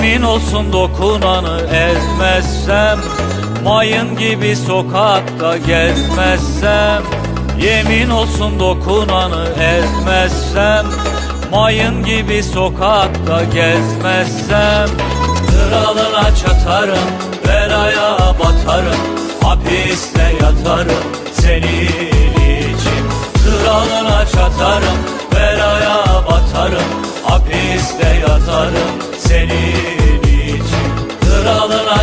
Yemin olsun dokunanı ezmezsem Mayın gibi sokakta gezmezsem Yemin olsun dokunanı ezmezsem Mayın gibi sokakta gezmezsem Kralına çatarım, belaya batarım Hapiste yatarım senin